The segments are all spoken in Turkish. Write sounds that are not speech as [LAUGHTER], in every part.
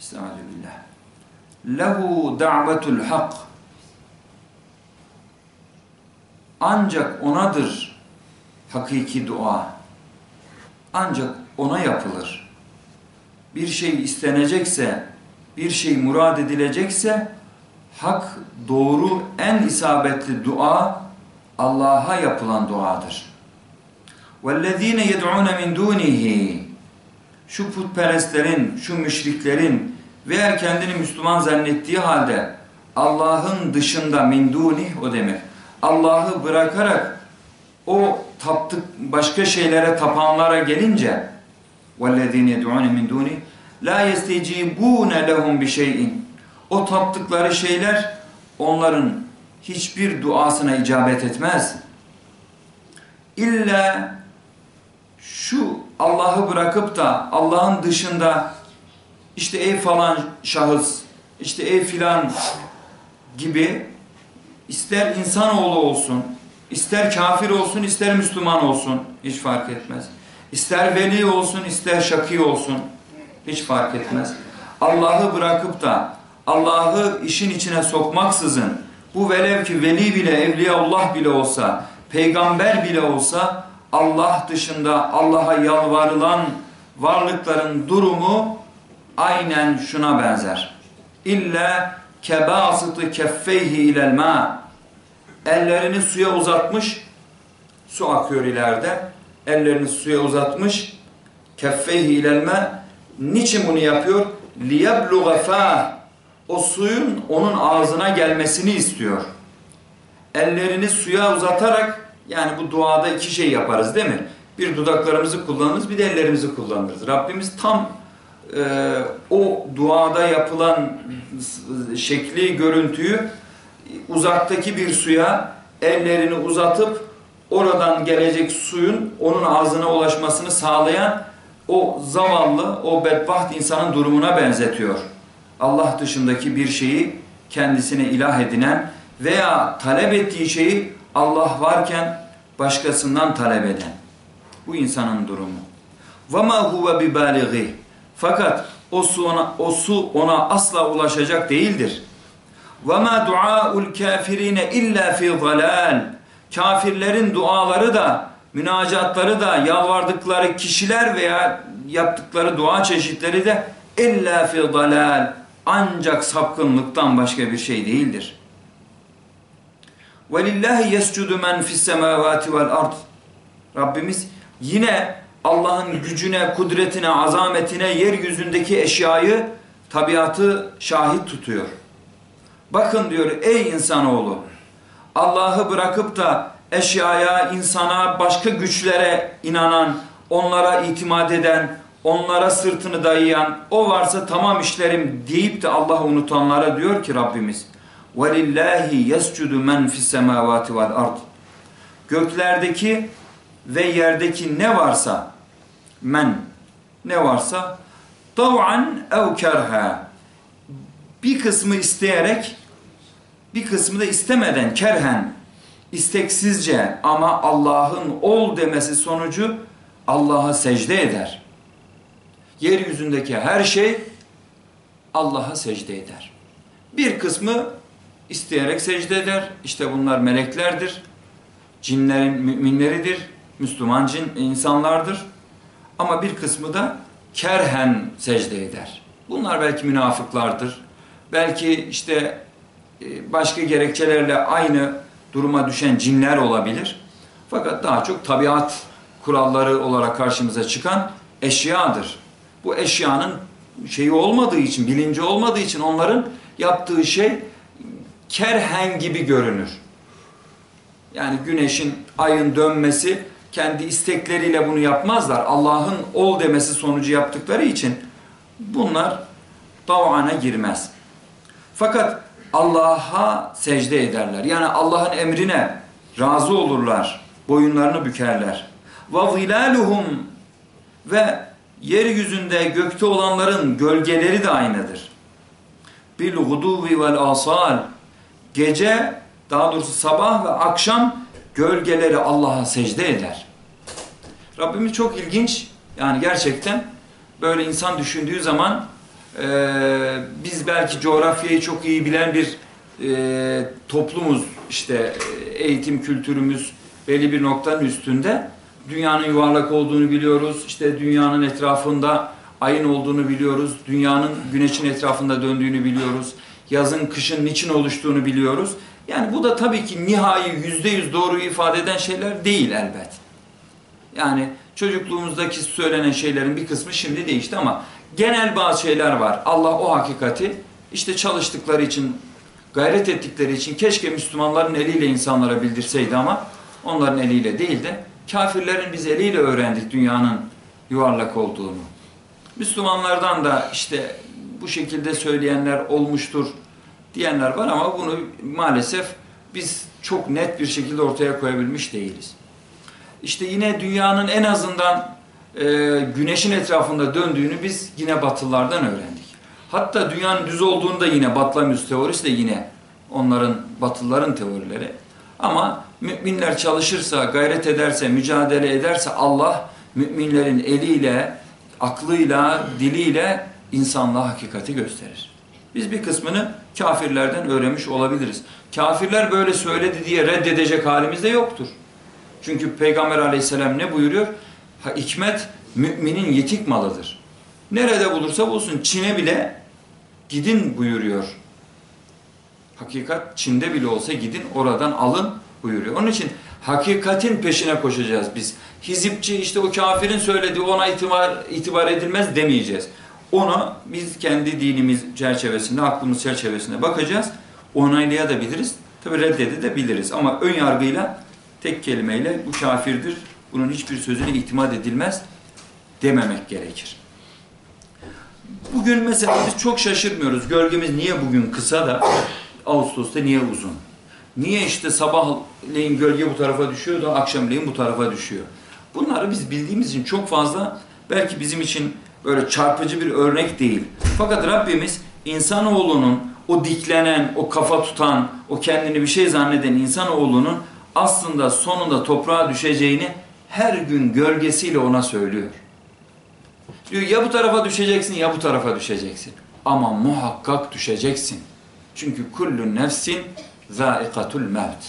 Estağfirullah. Lehu da'vetul hak. Ancak onadır hakiki dua. Ancak ona yapılır. Bir şey istenecekse, bir şey murad edilecekse hak, doğru, en isabetli dua Allah'a yapılan duadır. وَالَّذ۪ينَ يَدْعُونَ مِنْ دُونِهِ Şu putperestlerin, şu müşriklerin veya kendini Müslüman zannettiği halde Allah'ın dışında min dunih o demek. Allah'ı bırakarak o taptık başka şeylere tapanlara gelince وَالَّذ۪ينَ يَدْعُونَ مِنْ دُونِهِ لَا يَسْتَجِيبُونَ لَهُمْ بِشَيْءٍ O taptıkları şeyler onların hiçbir duasına icabet etmez. İlla şu Allah'ı bırakıp da Allah'ın dışında işte ey falan şahıs, işte ey filan gibi ister insanoğlu olsun, ister kafir olsun, ister Müslüman olsun hiç fark etmez. İster veli olsun, ister şaki olsun hiç fark etmez. Allah'ı bırakıp da Allah'ı işin içine sokmaksızın bu velev ki veli bile, evliyaullah bile olsa, peygamber bile olsa Allah dışında Allah'a yalvarılan varlıkların durumu aynen şuna benzer. İlla kebasıtı keffeyhi ilel ma. Ellerini suya uzatmış, su akıyor ileride. Ellerini suya uzatmış, keffeyhi ilel ma. Niçin bunu yapıyor? Liyebluğa fâh. O suyun onun ağzına gelmesini istiyor. Ellerini suya uzatarak yani bu duada iki şey yaparız değil mi? Bir dudaklarımızı kullanırız, bir de ellerimizi kullanırız. Rabbimiz tam e, o duada yapılan şekli, görüntüyü uzaktaki bir suya ellerini uzatıp oradan gelecek suyun onun ağzına ulaşmasını sağlayan o zavallı, o bedbaht insanın durumuna benzetiyor. Allah dışındaki bir şeyi kendisine ilah edinen veya talep ettiği şeyi Allah varken başkasından talep eden. Bu insanın durumu. وَمَا هُوَ بِبَالِغِهِ Fakat o su, ona, o su ona asla ulaşacak değildir. وَمَا دُعَاءُ الْكَافِرِينَ اِلَّا فِي ضَلَالٍ Kafirlerin duaları da, münacatları da, yalvardıkları kişiler veya yaptıkları dua çeşitleri de illa fi dalal ancak sapkınlıktan başka bir şey değildir. وَلِلَّهِ يَسْجُدُ مَنْ فِي السَّمَاوَاتِ وَالْاَرْضِ Rabbimiz yine Allah'ın gücüne, kudretine, azametine, yeryüzündeki eşyayı, tabiatı şahit tutuyor. Bakın diyor ey insanoğlu, Allah'ı bırakıp da eşyaya, insana, başka güçlere inanan, onlara itimat eden, onlara sırtını dayayan, o varsa tamam işlerim deyip de Allah'ı unutanlara diyor ki Rabbimiz, وَلِلَّهِ يَسْجُدُ مَنْ فِي السَّمَاوَاتِ وَالْاَرْضِ Göklerdeki ve yerdeki ne varsa, men, ne varsa, tav'an ev kerha, bir kısmı isteyerek, bir kısmı da istemeden, kerhen, isteksizce ama Allah'ın ol demesi sonucu Allah'a secde eder. Yeryüzündeki her şey Allah'a secde eder. Bir kısmı isteyerek secde eder. İşte bunlar meleklerdir. Cinlerin müminleridir. Müslüman cin insanlardır. Ama bir kısmı da kerhen secde eder. Bunlar belki münafıklardır. Belki işte e, başka gerekçelerle aynı duruma düşen cinler olabilir. Fakat daha çok tabiat kuralları olarak karşımıza çıkan eşyadır. Bu eşyanın şeyi olmadığı için, bilinci olmadığı için onların yaptığı şey kerhen gibi görünür. Yani güneşin, ayın dönmesi kendi istekleriyle bunu yapmazlar. Allah'ın ol demesi sonucu yaptıkları için bunlar davana girmez. Fakat Allah'a secde ederler. Yani Allah'ın emrine razı olurlar. Boyunlarını bükerler. Ve zilaluhum ve yeryüzünde gökte olanların gölgeleri de aynıdır. Bil guduvi vel asal gece daha doğrusu sabah ve akşam gölgeleri Allah'a secde eder. Rabbimiz çok ilginç yani gerçekten böyle insan düşündüğü zaman Ee, biz belki coğrafyayı çok iyi bilen bir e, toplumuz. İşte e, eğitim kültürümüz belli bir noktanın üstünde. Dünyanın yuvarlak olduğunu biliyoruz. İşte dünyanın etrafında ayın olduğunu biliyoruz. Dünyanın güneşin etrafında döndüğünü biliyoruz. Yazın, kışın niçin oluştuğunu biliyoruz. Yani bu da tabii ki nihai yüzde yüz doğruyu ifade eden şeyler değil elbet. Yani çocukluğumuzdaki söylenen şeylerin bir kısmı şimdi değişti ama genel bazı şeyler var. Allah o hakikati işte çalıştıkları için, gayret ettikleri için keşke Müslümanların eliyle insanlara bildirseydi ama onların eliyle değil de kafirlerin biz eliyle öğrendik dünyanın yuvarlak olduğunu. Müslümanlardan da işte bu şekilde söyleyenler olmuştur diyenler var ama bunu maalesef biz çok net bir şekilde ortaya koyabilmiş değiliz. İşte yine dünyanın en azından e, güneşin etrafında döndüğünü biz yine batılılardan öğrendik. Hatta dünyanın düz olduğunu da yine Batlamyus teorisi de yine onların batılıların teorileri. Ama müminler çalışırsa, gayret ederse, mücadele ederse Allah müminlerin eliyle, aklıyla, diliyle insanlığa hakikati gösterir. Biz bir kısmını kafirlerden öğrenmiş olabiliriz. Kafirler böyle söyledi diye reddedecek halimiz de yoktur. Çünkü Peygamber aleyhisselam ne buyuruyor? Ha, hikmet müminin yetik malıdır. Nerede bulursa bulsun Çin'e bile gidin buyuruyor. Hakikat Çin'de bile olsa gidin oradan alın buyuruyor. Onun için hakikatin peşine koşacağız biz. Hizipçi işte o kafirin söylediği ona itibar, itibar edilmez demeyeceğiz. Ona biz kendi dinimiz çerçevesinde, aklımız çerçevesinde bakacağız. Onaylayabiliriz. Tabi reddedebiliriz. Ama ön yargıyla tek kelimeyle bu kafirdir. Bunun hiçbir sözüne itimat edilmez dememek gerekir. Bugün mesela biz çok şaşırmıyoruz. Gölgemiz niye bugün kısa da Ağustos'ta niye uzun? Niye işte sabahleyin gölge bu tarafa düşüyor da akşamleyin bu tarafa düşüyor? Bunları biz bildiğimiz için çok fazla belki bizim için böyle çarpıcı bir örnek değil. Fakat Rabbimiz insanoğlunun o diklenen, o kafa tutan, o kendini bir şey zanneden insanoğlunun aslında sonunda toprağa düşeceğini her gün gölgesiyle ona söylüyor. Diyor ya bu tarafa düşeceksin ya bu tarafa düşeceksin. Ama muhakkak düşeceksin. Çünkü kullu nefsin zâikatul mevt.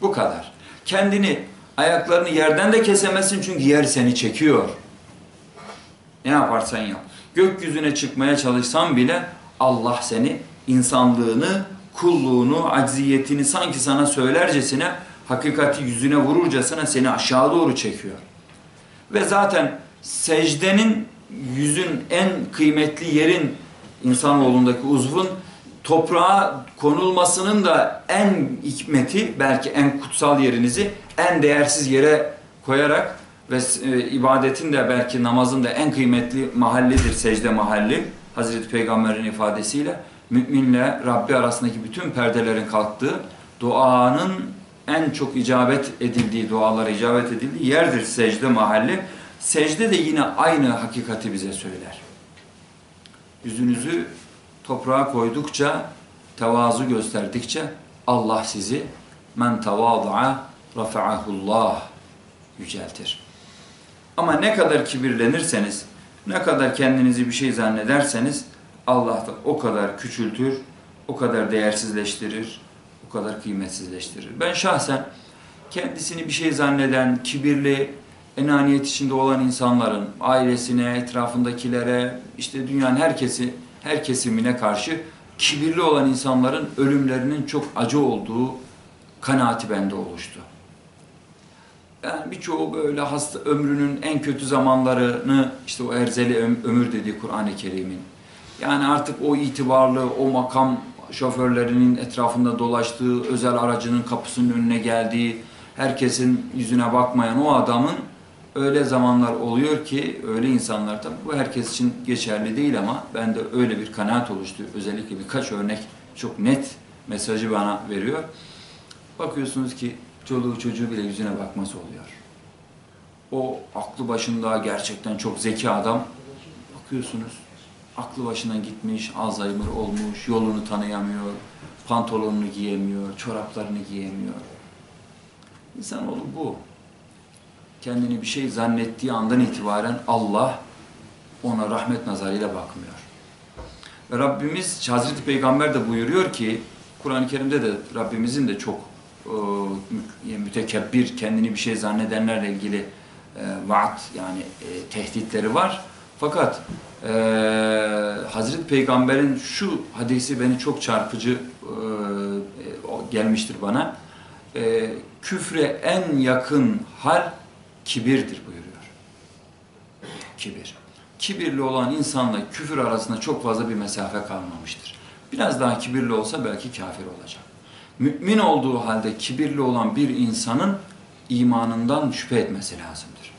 Bu kadar. Kendini, ayaklarını yerden de kesemezsin çünkü yer seni çekiyor. Ne yaparsan yap. Gökyüzüne çıkmaya çalışsan bile Allah seni insanlığını, kulluğunu, acziyetini sanki sana söylercesine, hakikati yüzüne vururcasına seni aşağı doğru çekiyor. Ve zaten secdenin yüzün en kıymetli yerin insanoğlundaki uzvun toprağa konulmasının da en hikmeti belki en kutsal yerinizi en değersiz yere koyarak ve e, ibadetin de belki namazın da en kıymetli mahallidir secde mahalli. Hazreti Peygamber'in ifadesiyle müminle Rabbi arasındaki bütün perdelerin kalktığı duanın en çok icabet edildiği, dualara icabet edildiği yerdir secde mahalli. Secde de yine aynı hakikati bize söyler. Yüzünüzü toprağa koydukça, tevazu gösterdikçe Allah sizi men tevâdu'a rafa'ahullah yüceltir. Ama ne kadar kibirlenirseniz, ne kadar kendinizi bir şey zannederseniz Allah da o kadar küçültür, o kadar değersizleştirir, o kadar kıymetsizleştirir. Ben şahsen kendisini bir şey zanneden, kibirli, enaniyet içinde olan insanların ailesine, etrafındakilere, işte dünyanın herkesi, her kesimine karşı kibirli olan insanların ölümlerinin çok acı olduğu kanaati bende oluştu. Yani birçoğu böyle hasta ömrünün en kötü zamanlarını işte o erzeli ömür dediği Kur'an-ı Kerim'in. Yani artık o itibarlı, o makam şoförlerinin etrafında dolaştığı, özel aracının kapısının önüne geldiği, herkesin yüzüne bakmayan o adamın öyle zamanlar oluyor ki, öyle insanlar tabii bu herkes için geçerli değil ama ben de öyle bir kanaat oluştu. Özellikle birkaç örnek çok net mesajı bana veriyor. Bakıyorsunuz ki çoluğu çocuğu bile yüzüne bakması oluyor. O aklı başında gerçekten çok zeki adam. Bakıyorsunuz aklı başından gitmiş, Alzheimer olmuş, yolunu tanıyamıyor, pantolonunu giyemiyor, çoraplarını giyemiyor. İnsanoğlu bu. Kendini bir şey zannettiği andan itibaren Allah ona rahmet nazarıyla bakmıyor. Ve Rabbimiz, Hazreti Peygamber de buyuruyor ki, Kur'an-ı Kerim'de de Rabbimizin de çok mütekebbir, kendini bir şey zannedenlerle ilgili e, vaat yani e, tehditleri var. Fakat e, Hazreti Peygamber'in şu hadisi beni çok çarpıcı e, gelmiştir bana. E, küfre en yakın hal kibirdir buyuruyor. Kibir. Kibirli olan insanla küfür arasında çok fazla bir mesafe kalmamıştır. Biraz daha kibirli olsa belki kafir olacak. Mümin olduğu halde kibirli olan bir insanın imanından şüphe etmesi lazımdır.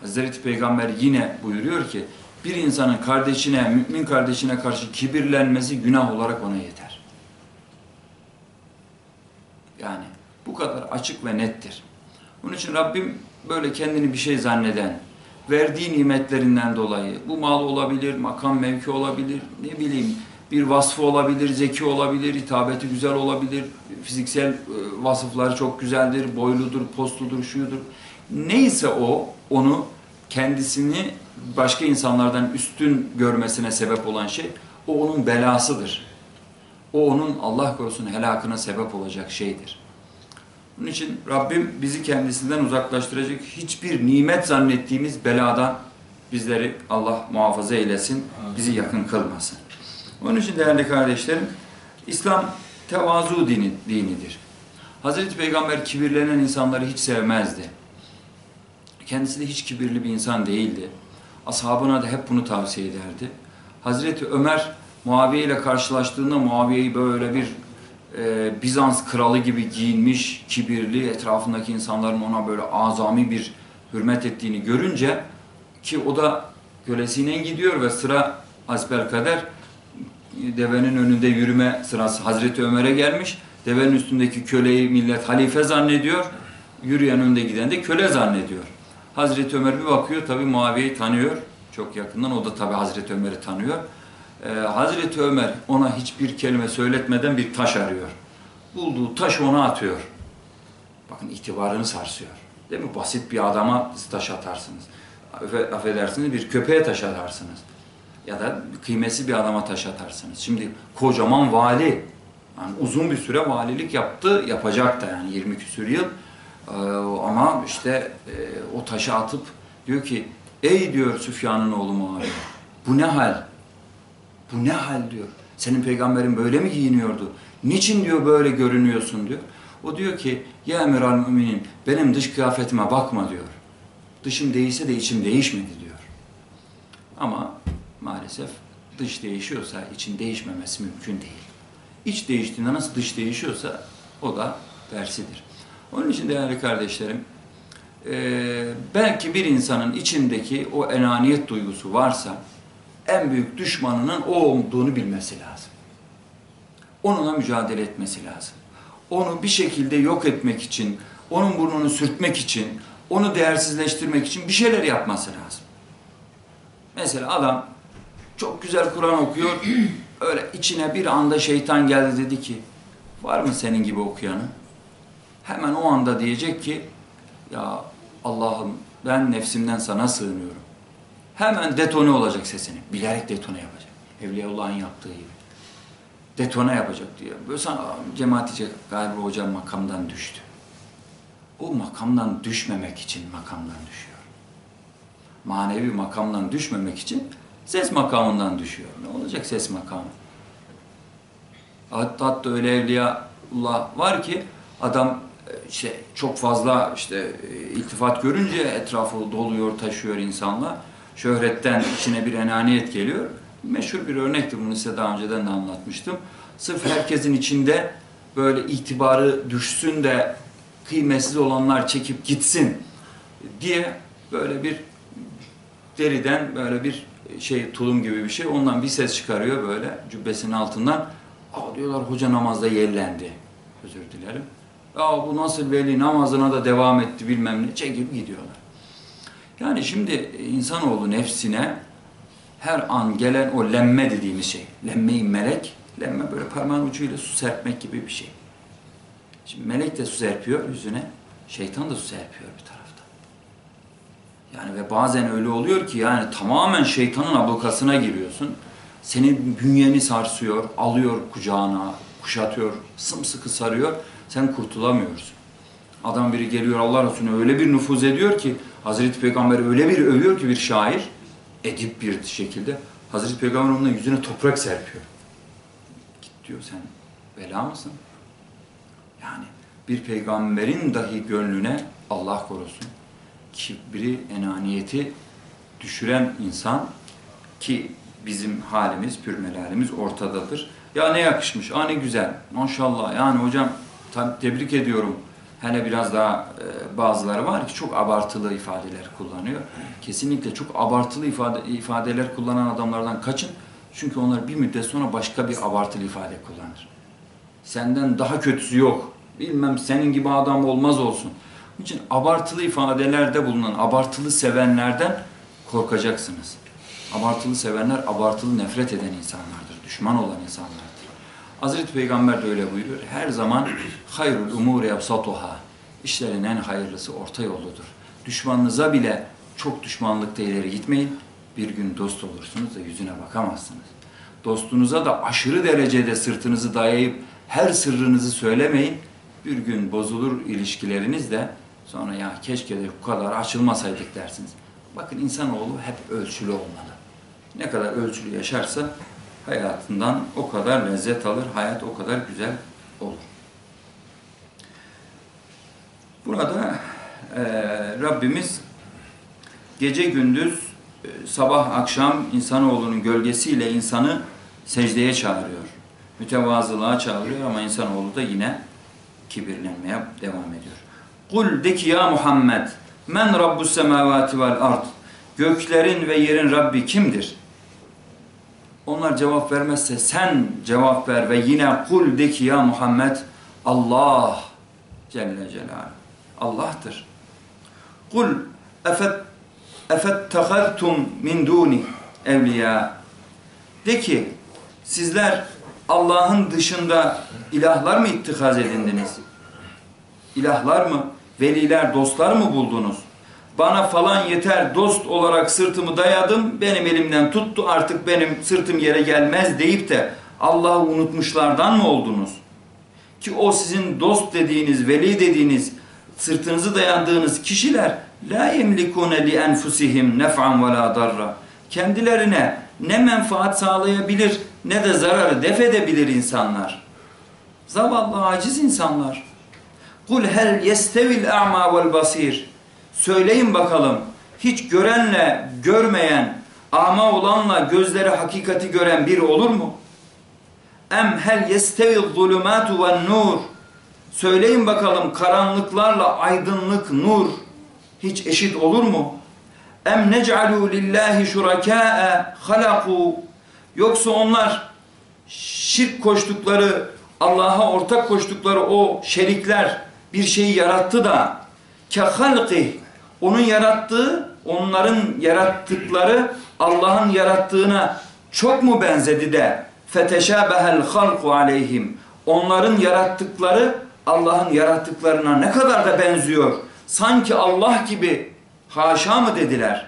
Hazreti Peygamber yine buyuruyor ki bir insanın kardeşine, mümin kardeşine karşı kibirlenmesi günah olarak ona yeter. Yani bu kadar açık ve nettir. Bunun için Rabbim böyle kendini bir şey zanneden, verdiği nimetlerinden dolayı bu mal olabilir, makam mevki olabilir, ne bileyim bir vasfı olabilir, zeki olabilir, hitabeti güzel olabilir, fiziksel e, vasıfları çok güzeldir, boyludur, postludur, şuyudur. Neyse o, onu kendisini başka insanlardan üstün görmesine sebep olan şey, o onun belasıdır. O onun Allah korusun helakına sebep olacak şeydir. Bunun için Rabbim bizi kendisinden uzaklaştıracak hiçbir nimet zannettiğimiz beladan bizleri Allah muhafaza eylesin, bizi yakın kılmasın. Onun için değerli kardeşlerim, İslam tevazu dini, dinidir. Hazreti Peygamber kibirlenen insanları hiç sevmezdi. Kendisi de hiç kibirli bir insan değildi. Ashabına da hep bunu tavsiye ederdi. Hazreti Ömer Muaviye ile karşılaştığında Muaviye'yi böyle bir e, Bizans kralı gibi giyinmiş, kibirli, etrafındaki insanların ona böyle azami bir hürmet ettiğini görünce ki o da kölesiyle gidiyor ve sıra hasbelkader devenin önünde yürüme sırası Hazreti Ömer'e gelmiş. Devenin üstündeki köleyi millet halife zannediyor. Yürüyen önde giden de köle zannediyor. Hazreti Ömer bir bakıyor tabi Muaviye'yi tanıyor. Çok yakından o da tabi Hazreti Ömer'i tanıyor. Ee, Hazreti Ömer ona hiçbir kelime söyletmeden bir taş arıyor. Bulduğu taşı ona atıyor. Bakın itibarını sarsıyor. Değil mi? Basit bir adama taş atarsınız. Affe- Affedersiniz bir köpeğe taş atarsınız. Ya da kıymesi bir adama taş atarsınız. Şimdi kocaman vali, yani uzun bir süre valilik yaptı, yapacak da yani 20 küsur yıl. Ee, ama işte e, o taşı atıp diyor ki, ey diyor Süfyan'ın oğlu Muaviye, bu ne hal? Bu ne hal diyor. Senin peygamberin böyle mi giyiniyordu? Niçin diyor böyle görünüyorsun diyor. O diyor ki ya emiral müminin benim dış kıyafetime bakma diyor. Dışım değişse de içim değişmedi diyor. Ama maalesef dış değişiyorsa için değişmemesi mümkün değil. İç değiştiğinde nasıl dış değişiyorsa o da tersidir. Onun için değerli kardeşlerim, eee, belki bir insanın içindeki o enaniyet duygusu varsa en büyük düşmanının o olduğunu bilmesi lazım. Onunla mücadele etmesi lazım. Onu bir şekilde yok etmek için, onun burnunu sürtmek için, onu değersizleştirmek için bir şeyler yapması lazım. Mesela adam çok güzel Kur'an okuyor, [CLEARS THROAT] öyle içine bir anda şeytan geldi dedi ki, var mı senin gibi okuyanı? Hemen o anda diyecek ki, ya Allah'ım ben nefsimden sana sığınıyorum. Hemen detone olacak sesini. Bilerek detone yapacak. Evliyaullah'ın yaptığı gibi. Detone yapacak diyor. Böyle sana cemaat diyecek galiba hocam makamdan düştü. O makamdan düşmemek için makamdan düşüyor. Manevi makamdan düşmemek için ses makamından düşüyor. Ne olacak ses makamı? Hatta, hatta öyle evliyaullah var ki adam e, şey çok fazla işte e, iltifat görünce etrafı doluyor, taşıyor insanla. Şöhretten içine bir enaniyet geliyor. Meşhur bir örnektir bunu size daha önceden de anlatmıştım. Sırf herkesin içinde böyle itibarı düşsün de kıymetsiz olanlar çekip gitsin diye böyle bir deriden böyle bir şey tulum gibi bir şey ondan bir ses çıkarıyor böyle cübbesinin altından. Aa diyorlar hoca namazda yerlendi. Özür dilerim. Aa bu nasıl veli namazına da devam etti bilmem ne çekip gidiyorlar. Yani şimdi insanoğlu nefsine her an gelen o lemme dediğimiz şey. Lemme-i melek, lemme böyle parmağın ucuyla su serpmek gibi bir şey. Şimdi melek de su serpiyor yüzüne, şeytan da su serpiyor bir tarafta. Yani ve bazen öyle oluyor ki yani tamamen şeytanın ablukasına giriyorsun. Senin bünyeni sarsıyor, alıyor kucağına, kuşatıyor, sımsıkı sarıyor. Sen kurtulamıyorsun. Adam biri geliyor Allah Resulüne öyle bir nüfuz ediyor ki Hazreti Peygamber öyle bir övüyor ki bir şair edip bir şekilde Hazreti Peygamber onun yüzüne toprak serpiyor. Git diyor sen bela mısın? Yani bir peygamberin dahi gönlüne Allah korusun kibri, enaniyeti düşüren insan ki bizim halimiz, pürmelerimiz ortadadır. Ya ne yakışmış, aa ne güzel, maşallah. Yani hocam tebrik ediyorum. Hele biraz daha e, bazıları var ki çok abartılı ifadeler kullanıyor. Kesinlikle çok abartılı ifade, ifadeler kullanan adamlardan kaçın. Çünkü onlar bir müddet sonra başka bir abartılı ifade kullanır. Senden daha kötüsü yok. Bilmem senin gibi adam olmaz olsun. İçin abartılı ifadelerde bulunan, abartılı sevenlerden korkacaksınız. Abartılı sevenler abartılı nefret eden insanlardır, düşman olan insanlardır. Hazreti Peygamber de öyle buyuruyor. Her zaman hayrul umur yapsatuha. İşlerin en hayırlısı orta yoludur. Düşmanınıza bile çok düşmanlıkta ileri gitmeyin. Bir gün dost olursunuz da yüzüne bakamazsınız. Dostunuza da aşırı derecede sırtınızı dayayıp her sırrınızı söylemeyin. Bir gün bozulur ilişkileriniz de sonra ya keşke de bu kadar açılmasaydık dersiniz. Bakın insanoğlu hep ölçülü olmalı. Ne kadar ölçülü yaşarsa hayatından o kadar lezzet alır, hayat o kadar güzel olur. Burada e, Rabbimiz gece gündüz, e, sabah akşam insanoğlunun gölgesiyle insanı secdeye çağırıyor. Mütevazılığa çağırıyor ama insanoğlu da yine kibirlenmeye devam ediyor. Kul de ki ya Muhammed men rabbus semavati vel ard göklerin ve yerin Rabbi kimdir? Onlar cevap vermezse sen cevap ver ve yine kul de ki ya Muhammed Allah Celle Celaluhu. Allah'tır. Kul efet efettehaltum min duni evliya. De ki sizler Allah'ın dışında ilahlar mı ittihaz edindiniz? İlahlar mı? Veliler, dostlar mı buldunuz? Bana falan yeter dost olarak sırtımı dayadım, benim elimden tuttu artık benim sırtım yere gelmez deyip de Allah'ı unutmuşlardan mı oldunuz? Ki o sizin dost dediğiniz, veli dediğiniz, sırtınızı dayandığınız kişiler la yemlikune li enfusihim nef'an ve. Kendilerine ne menfaat sağlayabilir ne de zararı def edebilir insanlar. Zavallı aciz insanlar. Kul hel yestevil a'ma vel basir. Söyleyin bakalım hiç görenle görmeyen, ama olanla gözleri hakikati gören biri olur mu? Em hel yestevil zulumatu ven nur. Söyleyin bakalım karanlıklarla aydınlık nur hiç eşit olur mu? Em nec'alu lillahi şurakâe halaku. Yoksa onlar şirk koştukları, Allah'a ortak koştukları o şerikler bir şeyi yarattı da ke halqih onun yarattığı, onların yarattıkları Allah'ın yarattığına çok mu benzedi de feteşâbehel halku aleyhim onların yarattıkları Allah'ın yarattıklarına ne kadar da benziyor. Sanki Allah gibi haşa mı dediler?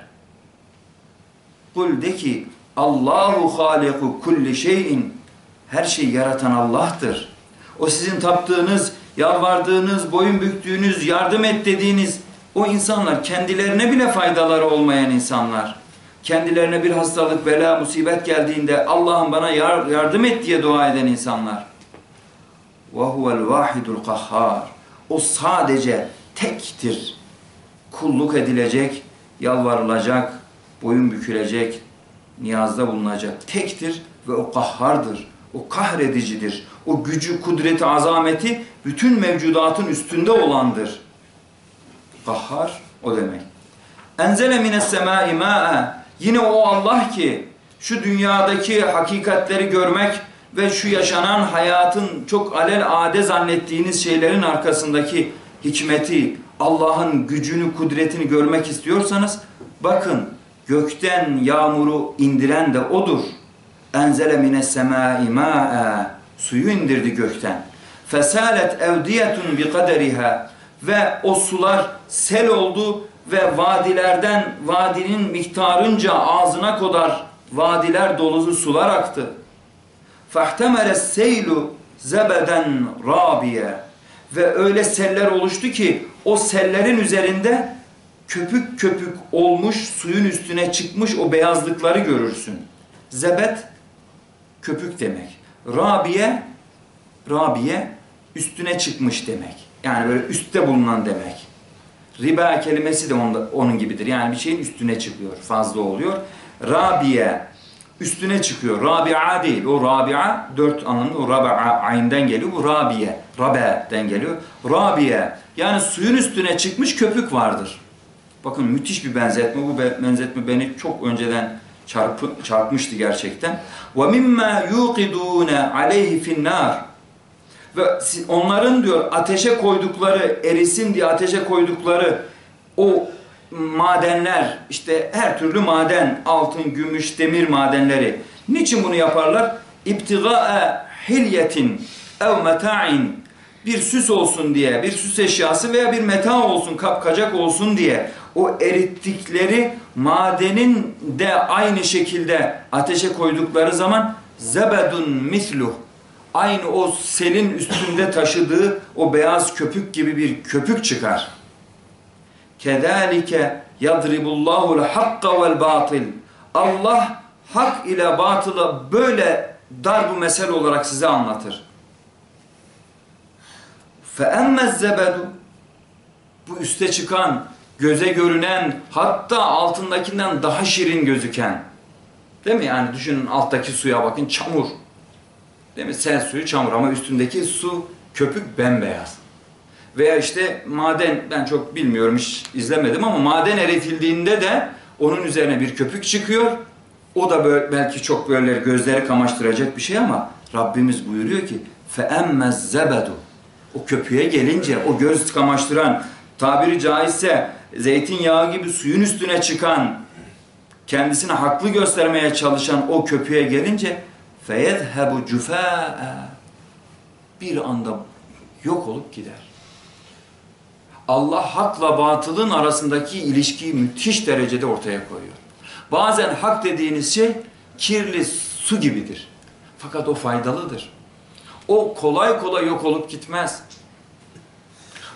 Kul de ki Allahu haliku kulli şeyin her şeyi yaratan Allah'tır. O sizin taptığınız, yalvardığınız, boyun büktüğünüz, yardım et dediğiniz o insanlar kendilerine bile faydaları olmayan insanlar. Kendilerine bir hastalık, bela, musibet geldiğinde Allah'ım bana yar yardım et diye dua eden insanlar. وَهُوَ الْوَاحِدُ الْقَحَّارِ O sadece tektir. Kulluk edilecek, yalvarılacak, boyun bükülecek, niyazda bulunacak. Tektir ve o kahhardır. O kahredicidir. O gücü, kudreti, azameti bütün mevcudatın üstünde olandır. Kahhar o demek. Enzele mines semai ma'a. Yine o Allah ki şu dünyadaki hakikatleri görmek ve şu yaşanan hayatın çok alel ade zannettiğiniz şeylerin arkasındaki hikmeti, Allah'ın gücünü, kudretini görmek istiyorsanız bakın gökten yağmuru indiren de odur enzele mine semai ma'a suyu indirdi gökten. Fesalet evdiyetun bi kaderiha ve o sular sel oldu ve vadilerden vadinin miktarınca ağzına kadar vadiler dolusu sular aktı. Fahtemere seylu zebeden rabiye ve öyle seller oluştu ki o sellerin üzerinde köpük köpük olmuş suyun üstüne çıkmış o beyazlıkları görürsün. Zebet köpük demek. Rabiye Rabiye üstüne çıkmış demek. Yani böyle üstte bulunan demek. Riba kelimesi de onda, onun gibidir. Yani bir şeyin üstüne çıkıyor, fazla oluyor. Rabiye üstüne çıkıyor. Rabia değil. O Rabia dört anlamda o Rabia ayından geliyor. Bu Rabiye, Rabe'den geliyor. Rabiye yani suyun üstüne çıkmış köpük vardır. Bakın müthiş bir benzetme. Bu benzetme beni çok önceden çarpı, çarpmıştı gerçekten. Ve mimma yuqidune aleyhi finnar ve onların diyor ateşe koydukları, erisin diye ateşe koydukları o madenler, işte her türlü maden, altın, gümüş, demir madenleri. Niçin bunu yaparlar? İptigâe hilyetin ev meta'in bir süs olsun diye, bir süs eşyası veya bir meta olsun, kapkacak olsun diye o erittikleri madenin de aynı şekilde ateşe koydukları zaman zebedun misluh aynı o selin üstünde taşıdığı o beyaz köpük gibi bir köpük çıkar. Kedalike yadribullahul hakka vel batil. Allah hak ile batılı böyle dar bu mesel olarak size anlatır. Fe emmez zebedu bu üste çıkan, göze görünen, hatta altındakinden daha şirin gözüken. Değil mi? Yani düşünün alttaki suya bakın çamur. Değil mi? Sel suyu çamur ama üstündeki su köpük bembeyaz. Veya işte maden ben çok bilmiyorum hiç izlemedim ama maden eritildiğinde de onun üzerine bir köpük çıkıyor. O da böyle, belki çok böyle gözleri kamaştıracak bir şey ama Rabbimiz buyuruyor ki فَاَمَّ zebedu o köpüğe gelince o göz kamaştıran tabiri caizse zeytinyağı gibi suyun üstüne çıkan kendisini haklı göstermeye çalışan o köpüğe gelince feyezhebu cüfâ'e bir anda yok olup gider. Allah hakla batılın arasındaki ilişkiyi müthiş derecede ortaya koyuyor. Bazen hak dediğiniz şey kirli su gibidir. Fakat o faydalıdır. O kolay kolay yok olup gitmez.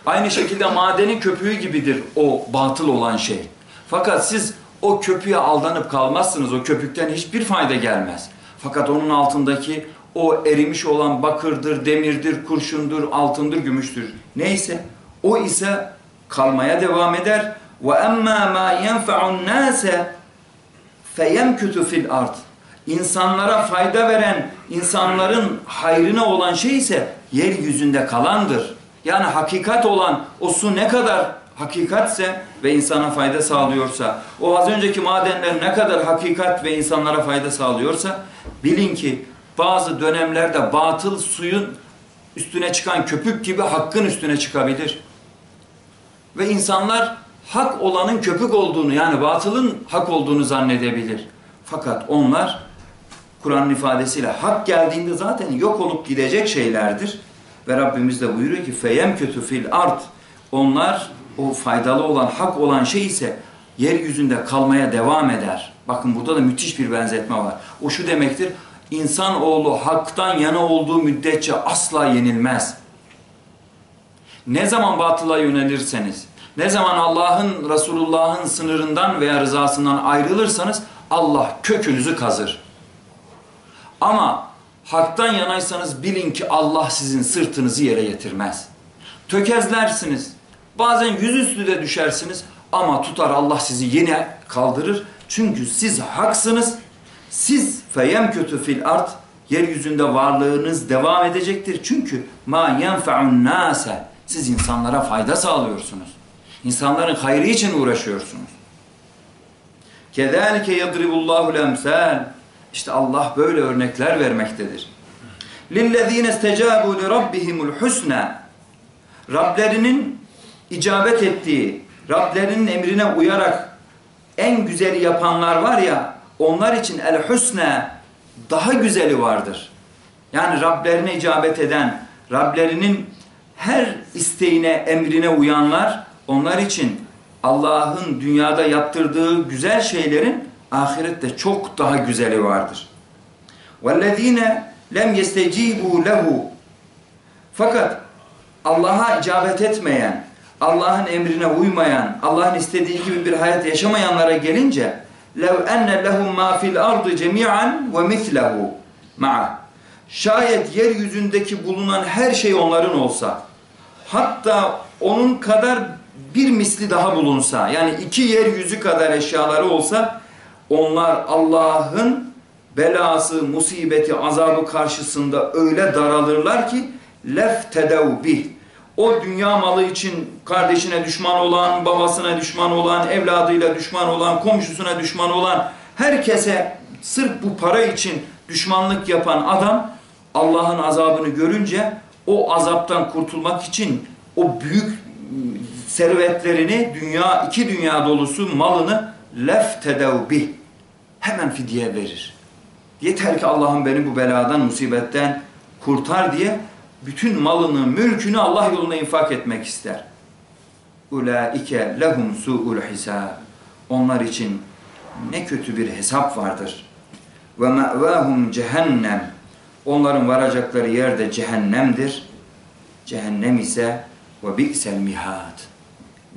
Aynı şekilde madenin köpüğü gibidir o batıl olan şey. Fakat siz o köpüğe aldanıp kalmazsınız. O köpükten hiçbir fayda gelmez. Fakat onun altındaki o erimiş olan bakırdır, demirdir, kurşundur, altındır, gümüştür. Neyse o ise kalmaya devam eder. Ve emma ma yenfa'un nase feyemkutu fil ard. İnsanlara fayda veren, insanların hayrına olan şey ise yeryüzünde kalandır. Yani hakikat olan o su ne kadar hakikatse ve insana fayda sağlıyorsa, o az önceki madenler ne kadar hakikat ve insanlara fayda sağlıyorsa, bilin ki bazı dönemlerde batıl suyun üstüne çıkan köpük gibi hakkın üstüne çıkabilir. Ve insanlar hak olanın köpük olduğunu yani batılın hak olduğunu zannedebilir. Fakat onlar Kur'an'ın ifadesiyle hak geldiğinde zaten yok olup gidecek şeylerdir. Ve Rabbimiz de buyuruyor ki feyem kötü fil art. Onlar o faydalı olan, hak olan şey ise yeryüzünde kalmaya devam eder. Bakın burada da müthiş bir benzetme var. O şu demektir. İnsanoğlu haktan yana olduğu müddetçe asla yenilmez. Ne zaman batıla yönelirseniz, ne zaman Allah'ın, Resulullah'ın sınırından veya rızasından ayrılırsanız Allah kökünüzü kazır. Ama haktan yanaysanız bilin ki Allah sizin sırtınızı yere getirmez. Tökezlersiniz. Bazen yüzüstü de düşersiniz ama tutar Allah sizi yine kaldırır. Çünkü siz haksınız. Siz feyem kötü fil art yeryüzünde varlığınız devam edecektir. Çünkü ma yenfa'un nase siz insanlara fayda sağlıyorsunuz. İnsanların hayrı için uğraşıyorsunuz. Kezalike yadribullahu emsal. İşte Allah böyle örnekler vermektedir. İstecabu li rabbihimul husna. Rablerinin icabet ettiği, Rablerinin emrine uyarak en güzeli yapanlar var ya, onlar için el husna daha güzeli vardır. Yani Rablerine icabet eden, Rablerinin her isteğine, emrine uyanlar, onlar için Allah'ın dünyada yaptırdığı güzel şeylerin ahirette çok daha güzeli vardır. وَالَّذ۪ينَ lem يَسْتَج۪يبُوا لَهُ Fakat Allah'a icabet etmeyen, Allah'ın emrine uymayan, Allah'ın istediği gibi bir hayat yaşamayanlara gelince لَوْ اَنَّ لَهُمْ مَا فِي الْأَرْضِ جَمِيعًا وَمِثْلَهُ مَعَهُ Şayet yeryüzündeki bulunan her şey onların olsa, hatta onun kadar bir misli daha bulunsa, yani iki yeryüzü kadar eşyaları olsa, onlar Allah'ın belası, musibeti, azabı karşısında öyle daralırlar ki leftedev bih. O dünya malı için kardeşine düşman olan, babasına düşman olan, evladıyla düşman olan, komşusuna düşman olan, herkese sırf bu para için düşmanlık yapan adam Allah'ın azabını görünce o azaptan kurtulmak için o büyük servetlerini, dünya iki dünya dolusu malını leftedev bih. Hemen fidye verir. Yeter ki Allah'ım beni bu beladan, musibetten kurtar diye bütün malını, mülkünü Allah yolunda infak etmek ister. Ulaike lehum su'ul hisab. Onlar için ne kötü bir hesap vardır. Ve ma'vahum cehennem. Onların varacakları yer de cehennemdir. Cehennem ise ve bi'sel mihad.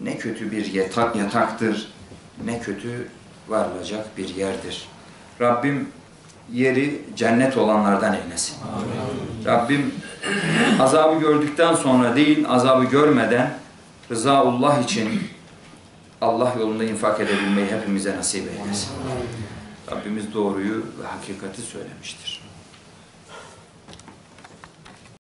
Ne kötü bir yatak, yataktır. Ne kötü varılacak bir yerdir. Rabbim yeri cennet olanlardan eylesin. Rabbim azabı gördükten sonra değil, azabı görmeden rızaullah için Allah yolunda infak edebilmeyi hepimize nasip eylesin. Rabbimiz doğruyu ve hakikati söylemiştir.